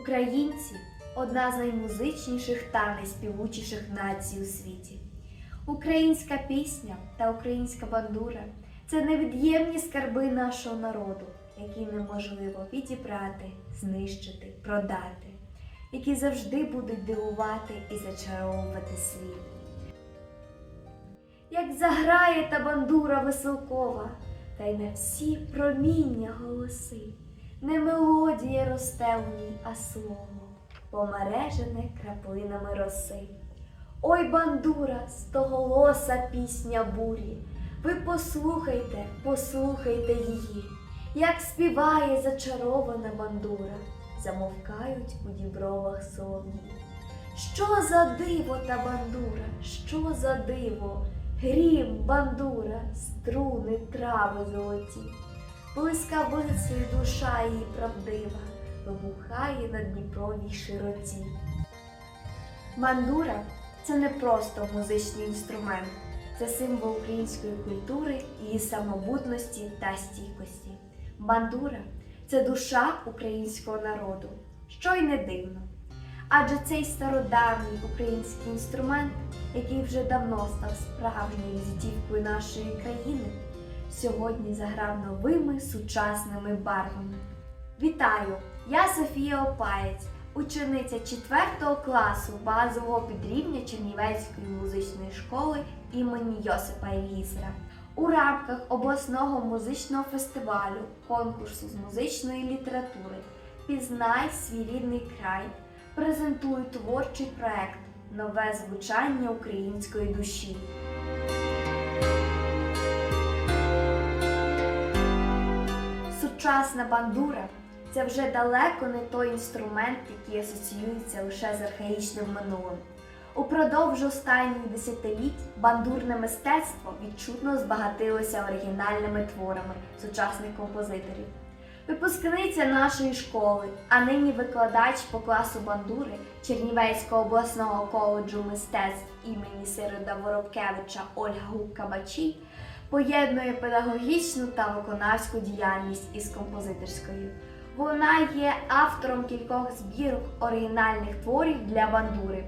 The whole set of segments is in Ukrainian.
Українці одна з наймузичніших та найспівучіших націй у світі. Українська пісня та українська бандура це невід'ємні скарби нашого народу, які неможливо відібрати, знищити, продати, які завжди будуть дивувати і зачаровувати світ. Як заграє та бандура веселкова, та й на всі проміння голоси, не мелодія росте у ній, а слово, помережене краплинами роси. Ой, бандура, стоголоса пісня бурі, ви послухайте, послухайте її, як співає зачарована бандура, замовкають у дібровах солов'ї. Що за диво та бандура, що за диво, грім, бандура, струни, трави золоті, блискавицею душа її правдива, вибухає на Дніпровій широті. Бандура це не просто музичний інструмент, це символ української культури, її самобутності та стійкості. Бандура це душа українського народу, що й не дивно. Адже цей стародавній український інструмент, який вже давно став справжньою візитівкою нашої країни, сьогодні заграв новими сучасними барвами. Вітаю! Я Софія Опаєць, учениця 4 класу базового підрівня Чернівецької музичної школи імені Йосипа Ільгізера. У рамках обласного музичного фестивалю конкурсу з музичної літератури Пізнай свій рідний край презентую творчий проект Нове звучання української душі. Сучасна бандура це вже далеко не той інструмент, який асоціюється лише з архаїчним минулим. Упродовж останніх десятиліть бандурне мистецтво відчутно збагатилося оригінальними творами сучасних композиторів. Випускниця нашої школи, а нині викладач по класу бандури Чернівецького обласного коледжу мистецтв імені Сирода Воробкевича Ольга Гук-Кабачій поєднує педагогічну та виконавську діяльність із композиторською. Вона є автором кількох збірок оригінальних творів для бандури.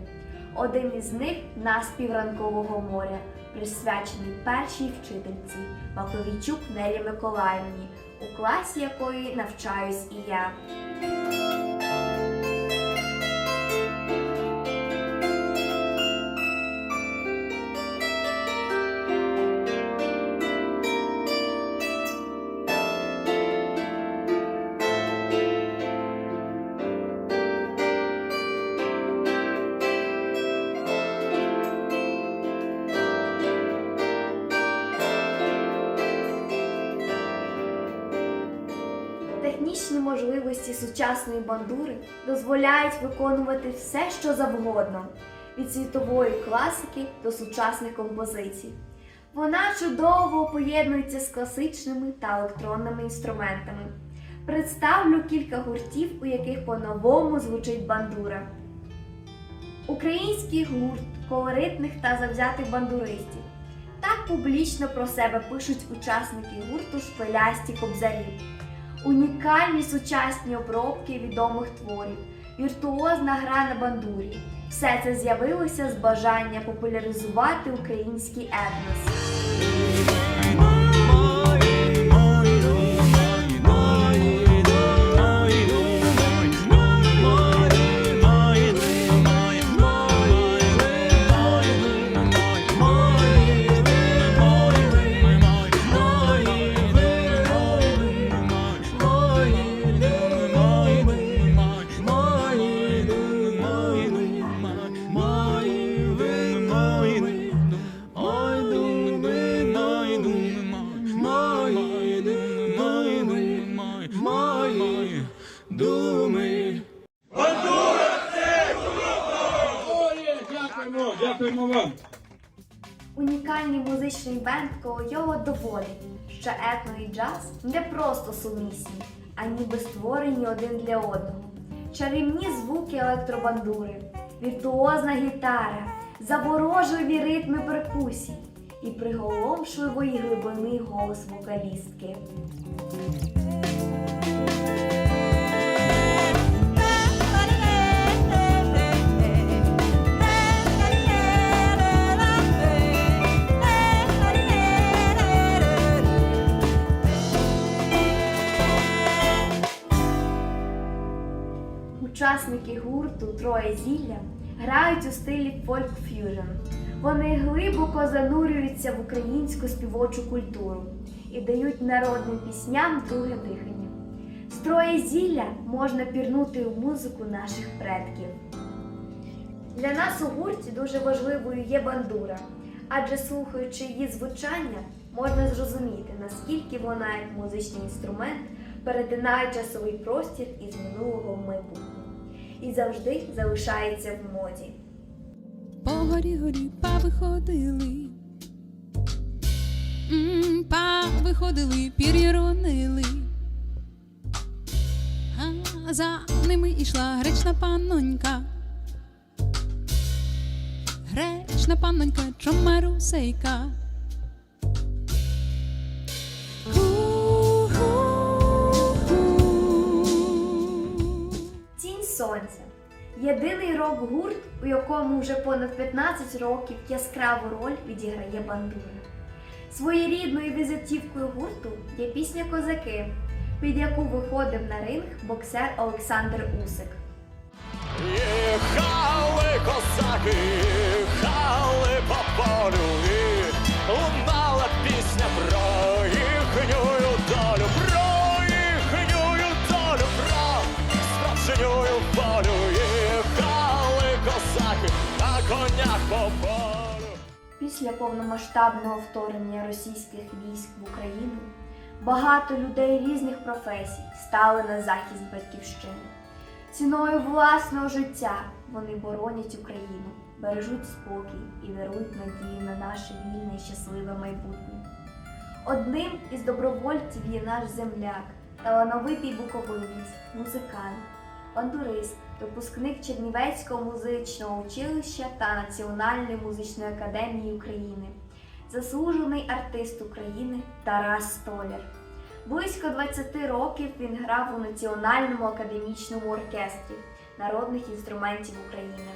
Один із них наспів ранкового моря, присвячений першій вчительці Маковійчук Нелі Миколаївні, у класі якої навчаюсь і я. Можливості сучасної бандури дозволяють виконувати все, що завгодно, від світової класики до сучасних композицій. Вона чудово поєднується з класичними та електронними інструментами. Представлю кілька гуртів, у яких по-новому звучить бандура. Український гурт колоритних та завзятих бандуристів. Так публічно про себе пишуть учасники гурту Шпилясті кобзарі унікальні сучасні обробки відомих творів, віртуозна гра на бандурі. Все це з'явилося з бажання популяризувати український етнос. Думи. Дякуємо, дякуємо вам. Унікальний музичний бенд Колойова доводить, що етно і джаз не просто сумісні, а ніби створені один для одного. Чарівні звуки електробандури, віртуозна гітара, заворожливі ритми перкусій і приголомшливої глибини голос вокалістки. Троє зілля грають у стилі фольк-ф'южн. Вони глибоко занурюються в українську співочу культуру і дають народним пісням друге дихання. З зілля можна пірнути у музику наших предків. Для нас у гурті дуже важливою є бандура, адже слухаючи її звучання, можна зрозуміти, наскільки вона, як музичний інструмент, перетинає часовий простір із минулого в майбутнє і завжди залишається в моді. По горі горі повиходили, М, повиходили, пір'я ронили. А за ними йшла гречна паннонька. Гречна паннонька, чомарусейка. Єдиний рок-гурт, у якому вже понад 15 років яскраву роль відіграє бандура. Своєрідною візитівкою гурту є пісня Козаки, під яку виходив на ринг боксер Олександр Усик. Їхали козаки, їхали по полю, лунала пісня про Після повномасштабного вторгнення російських військ в Україну багато людей різних професій стали на захист батьківщини. Ціною власного життя вони боронять Україну, бережуть спокій і дарують надію на наше вільне і щасливе майбутнє. Одним із добровольців є наш земляк, талановитий буковинець, музикант, бандурист, випускник Чернівецького музичного училища та Національної музичної академії України, заслужений артист України Тарас Столяр. Близько 20 років він грав у Національному академічному оркестрі народних інструментів України.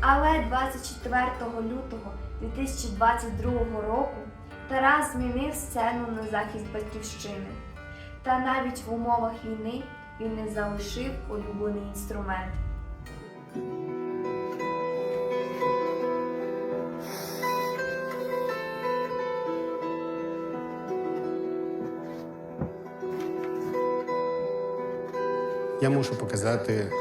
Але 24 лютого 2022 року Тарас змінив сцену на захист батьківщини. Та навіть в умовах війни він не залишив улюблений інструмент. Я мушу показати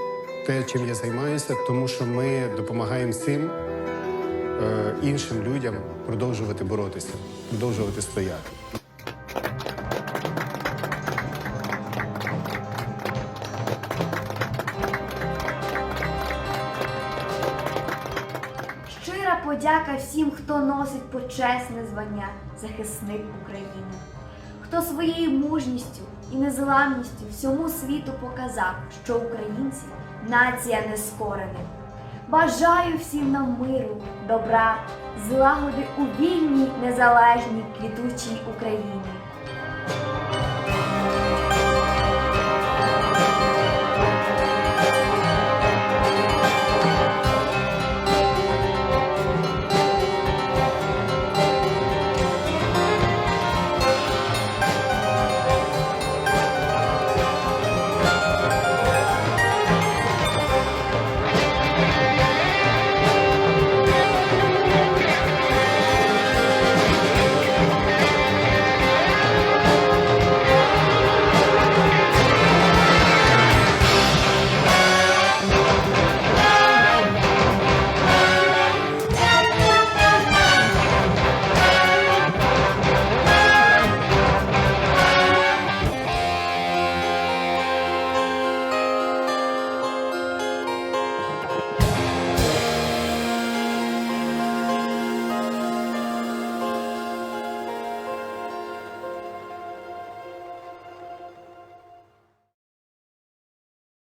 те, чим я займаюся, тому що ми допомагаємо цим е, іншим людям продовжувати боротися, продовжувати стояти. Подяка всім, хто носить почесне звання захисник України, хто своєю мужністю і незламністю всьому світу показав, що українці нація нескорена. Бажаю всім нам миру, добра, злагоди у вільній, незалежній, квітучій Україні.